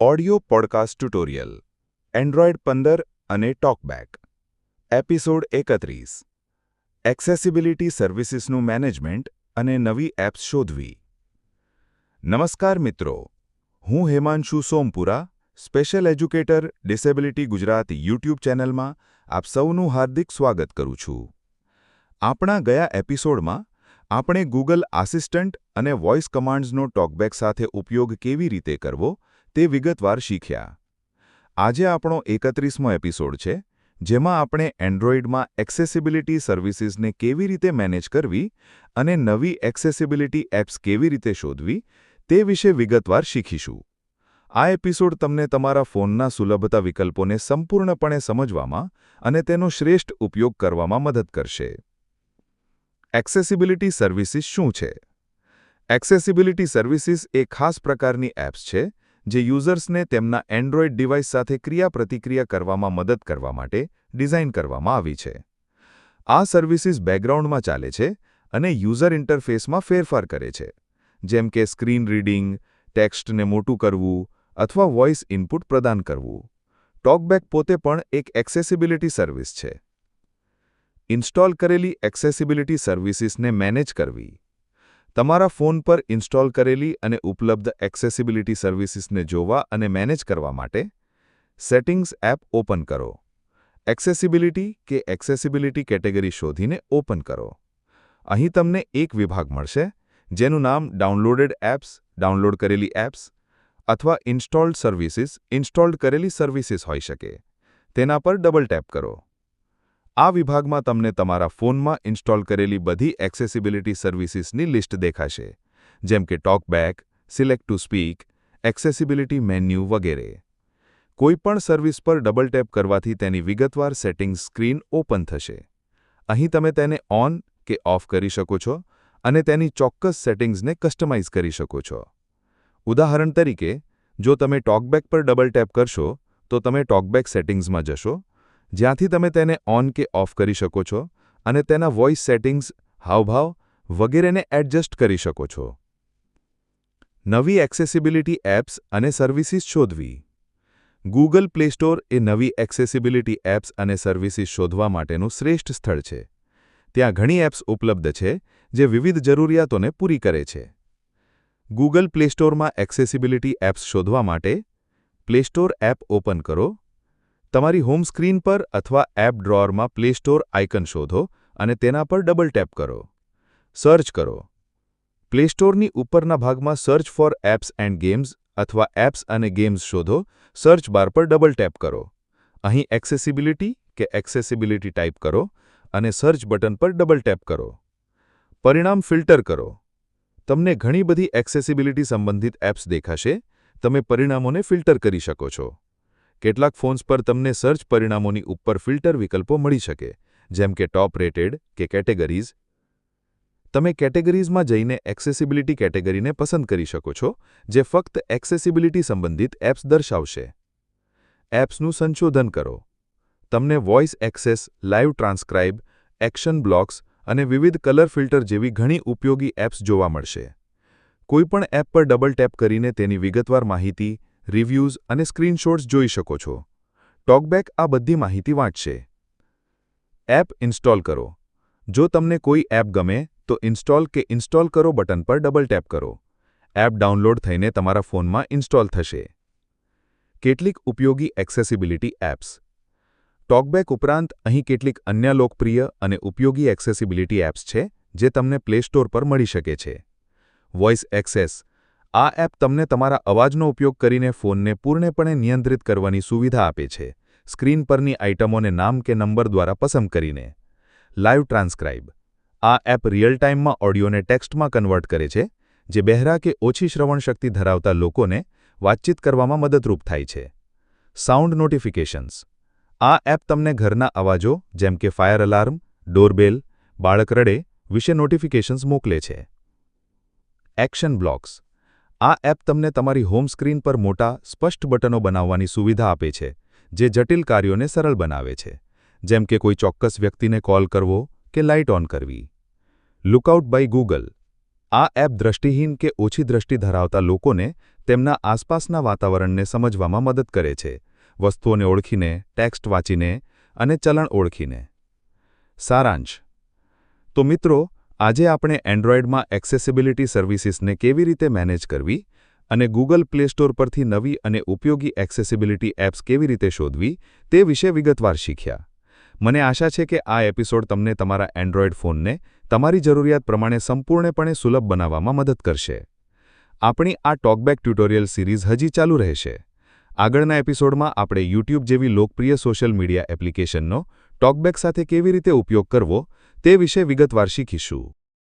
Audio podcast tutorial, Android પંદર અને talkback, episode એકત્રીસ, એક્સેસિબિલિટી સર્વિસીસનું મેનેજમેન્ટ અને નવી એપ્સ શોધવી. નમસ્કાર મિત્રો, હું Hemanshu Sompura, special educator, disability Gujarat YouTube ચેનલમાં આપ સૌનું હાર્દિક સ્વાગત કરું છું. આપણા ગયા એપિસોડમાં આપણે ગૂગલ આસિસ્ટન્ટ અને વોઇસ કમાન્ડ્સનો ટોકબેક સાથે ઉપયોગ કેવી રીતે કરવો તે વિગતવાર શીખ્યા. આજે આપણો એકત્રીસમો એપિસોડ છે, જેમાં આપણે એન્ડ્રોઇડમાં એક્સેસિબિલિટી સર્વિસીસને કેવી રીતે મેનેજ કરવી અને નવી એક્સેસિબિલિટી એપ્સ કેવી રીતે શોધવી તે વિશે વિગતવાર શીખીશું. આ એપિસોડ તમને તમારા ફોનના સુલભતા વિકલ્પોને સંપૂર્ણપણે સમજવામાં અને તેનો શ્રેષ્ઠ ઉપયોગ કરવામાં મદદ કરશે. એક્સેસિબિલિટી સર્વિસીસ શું છે? એક્સેસિબિલિટી સર્વિસીસ એ ખાસ પ્રકારની એપ્સ છે જે યુઝર્સને તેમના એન્ડ્રોઇડ ડિવાઇસ સાથે ક્રિયાપ્રતિક્રિયા કરવામાં મદદ કરવા માટે ડિઝાઇન કરવામાં આવી છે. આ સર્વિસીસ બેકગ્રાઉન્ડમાં ચાલે છે અને યુઝર ઇન્ટરફેસમાં ફેરફાર કરે છે, જેમ કે સ્ક્રીન રીડિંગ, ટેક્સ્ટને મોટું કરવું અથવા વોઇસ ઇનપુટ પ્રદાન કરવું. ટોકબેક પોતે પણ એક એક્સેસિબિલિટી સર્વિસ છે. ઇન્સ્ટોલ કરેલી એક્સેસિબિલિટી સર્વિસીસને મેનેજ કરવી. તમારા ફોન પર ઇન્સ્ટોલ કરેલી અને ઉપલબ્ધ એક્સેસિબિલિટી સર્વિસીસને જોવા અને મેનેજ કરવા માટે સેટિંગ્સ એપ ઓપન કરો. એક્સેસિબિલિટી કે એક્સેસિબિલિટી કેટેગરી શોધીને ઓપન કરો. અહીં તમને એક વિભાગ મળશે, જેનું નામ ડાઉનલોડેડ એપ્સ, ડાઉનલોડ કરેલી એપ્સ અથવા ઇન્સ્ટોલ્ડ સર્વિસીસ, ઇન્સ્ટોલ્ડ કરેલી સર્વિસીસ હોઈ શકે. તેના પર ડબલ ટેપ કરો. આ વિભાગમાં તમને તમારા ફોનમાં ઇન્સ્ટોલ કરેલી બધી એક્સેસિબિલિટી સર્વિસીસની લિસ્ટ દેખાશે, જેમ કે TalkBack select to speak, accessibility menu વગેરે. કોઈપણ સર્વિસ પર ડબલ ટેપ કરવાથી તેની વિગતવાર સેટિંગ્સ સ્ક્રીન ઓપન થશે. અહીં તમે તેને ઓન કે ઓફ કરી શકો છો અને તેની ચોક્કસ સેટિંગ્સને કસ્ટમાઇઝ કરી શકો છો. ઉદાહરણ તરીકે, જો તમે ટોકબેક પર ડબલ ટેપ કરશો, તો તમે ટોકબેક સેટિંગ્સમાં જશો જ્યાંથી તમે તેને ઓન કે ઓફ કરી શકો છો અને તેના વોઇસ સેટિંગ્સ, હાવભાવ વગેરેને એડજસ્ટ કરી શકો છો. નવી એક્સેસિબિલિટી એપ્સ અને સર્વિસીસ શોધવી. ગૂગલ પ્લે સ્ટોર એ નવી એક્સેસિબિલિટી એપ્સ અને સર્વિસીસ શોધવા માટેનું શ્રેષ્ઠ સ્થળ છે. ત્યાં ઘણી એપ્સ ઉપલબ્ધ છે જે વિવિધ જરૂરિયાતોને પૂરી કરે છે. ગૂગલ પ્લે સ્ટોરમાં એક્સેસિબિલિટી એપ્સ શોધવા માટે પ્લે સ્ટોર એપ ઓપન કરો તમારી હોમ સ્ક્રીન પર અથવા એપ ડ્રોઅરમાં પ્લે સ્ટોર આઇકન શોધો અને તેના પર ડબલ ટેપ કરો. સર્ચ કરો. પ્લે સ્ટોરની ઉપરના ભાગમાં search for apps and games અથવા એપ્સ અને ગેમ્સ શોધો. સર્ચ બાર પર ડબલ ટેપ કરો. અહીં એક્સેસિબિલિટી કે એક્સેસિબિલિટી ટાઈપ કરો અને સર્ચ બટન પર ડબલ ટેપ કરો. પરિણામ ફિલ્ટર કરો. તમને ઘણી બધી એક્સેસિબિલિટી સંબંધિત એપ્સ દેખાશે. તમે પરિણામોને ફિલ્ટર કરી શકો છો. કેટલાક ફોન્સ પર તમને સર્ચ પરિણામોની ઉપર ફિલ્ટર વિકલ્પો મળી શકે, જેમ કે ટોપ રેટેડ કે કેટેગરીઝ. તમે કેટેગરીઝમાં જઈને એક્સેસિબિલિટી કેટેગરીને પસંદ કરી શકો છો, જે ફક્ત એક્સેસિબિલિટી સંબંધિત એપ્સ દર્શાવશે. એપ્સનું સંશોધન કરો. તમને voice access, live transcribe, action blocks અને વિવિધ કલર ફિલ્ટર જેવી ઘણી ઉપયોગી એપ્સ જોવા મળશે. કોઈપણ એપ પર ડબલ ટેપ કરીને તેની વિગતવાર માહિતી રિવ્યૂઝ અને સ્ક્રીનશોટ્સ જોઈ શકો છો. ટોકબેક આ બધી માહિતી વાંચશે. એપ ઇન્સ્ટોલ કરો. જો તમને કોઈ એપ ગમે, તો ઇન્સ્ટોલ કે ઇન્સ્ટોલ કરો બટન પર ડબલ ટેપ કરો. એપ ડાઉનલોડ થઈને તમારા ફોનમાં ઇન્સ્ટોલ થશે. કેટલીક ઉપયોગી એક્સેસિબિલિટી એપ્સ. ટોકબેક ઉપરાંત અહીં કેટલીક અન્ય લોકપ્રિય અને ઉપયોગી એક્સેસિબિલિટી એપ્સ છે, જે તમને પ્લે સ્ટોર પર મળી શકે છે. વોઇસ એક્સેસ આ એપ તમને તમારા અવાજનો ઉપયોગ કરીને ફોનને પૂર્ણપણે નિયંત્રિત કરવાની સુવિધા આપે છે, સ્ક્રીન પરની આઇટમોને નામ કે નંબર દ્વારા પસંદ કરીને. Live transcribe. આ એપ રિયલ ટાઈમમાં ઓડિયોને ટેક્સ્ટમાં કન્વર્ટ કરે છે, જે બહેરા કે ઓછી શ્રવણ શક્તિ ધરાવતા લોકોને વાતચીત કરવામાં મદદરૂપ થાય છે. Sound notifications. આ એપ તમને ઘરના અવાજો, જેમ કે ફાયર અલાર્મ, ડોરબેલ, બાળક રડે વિશે નોટિફિકેશન્સ મોકલે છે. Action blocks. આ એપ તમને તમારી હોમ સ્ક્રીન પર મોટા, સ્પષ્ટ બટનો બનાવવાની સુવિધા આપે છે, જે જટિલ કાર્યોને સરળ બનાવે છે. જેમ કે કોઈ ચોક્કસ વ્યક્તિને કોલ કરવો કે લાઇટ ઓન કરવી. Lookout by Google. આ એપ દ્રષ્ટિહીન કે ઓછી દ્રષ્ટિ ધરાવતા લોકોને તેમના આસપાસના વાતાવરણને સમજવામાં મદદ કરે છે, વસ્તુઓને ઓળખીને, ટેક્સ્ટ વાંચીને અને ચલણ ઓળખીને. સારાંશ. તો મિત્રો આજે આપણે એન્ડ્રોઇડમાં એક્સેસિબિલિટી સર્વિસીસને કેવી રીતે મેનેજ કરવી અને ગૂગલ પ્લે સ્ટોર પરથી નવી અને ઉપયોગી એક્સેસિબિલિટી એપ્સ કેવી રીતે શોધવી તે વિશે વિગતવાર શીખ્યા. મને આશા છે કે આ એપિસોડ તમને તમારા એન્ડ્રોઇડ ફોનને તમારી જરૂરિયાત પ્રમાણે સંપૂર્ણપણે સુલભ બનાવવામાં મદદ કરશે. આપણી આ ટોકબેક ટ્યુટોરિયલ સિરીઝ હજી ચાલુ રહેશે. આગળના એપિસોડમાં આપણે યુટ્યુબ જેવી લોકપ્રિય સોશિયલ મીડિયા એપ્લિકેશનનો ટોકબેક સાથે કેવી રીતે ઉપયોગ કરવો તે વિશે વિગતવાર શીખીશું.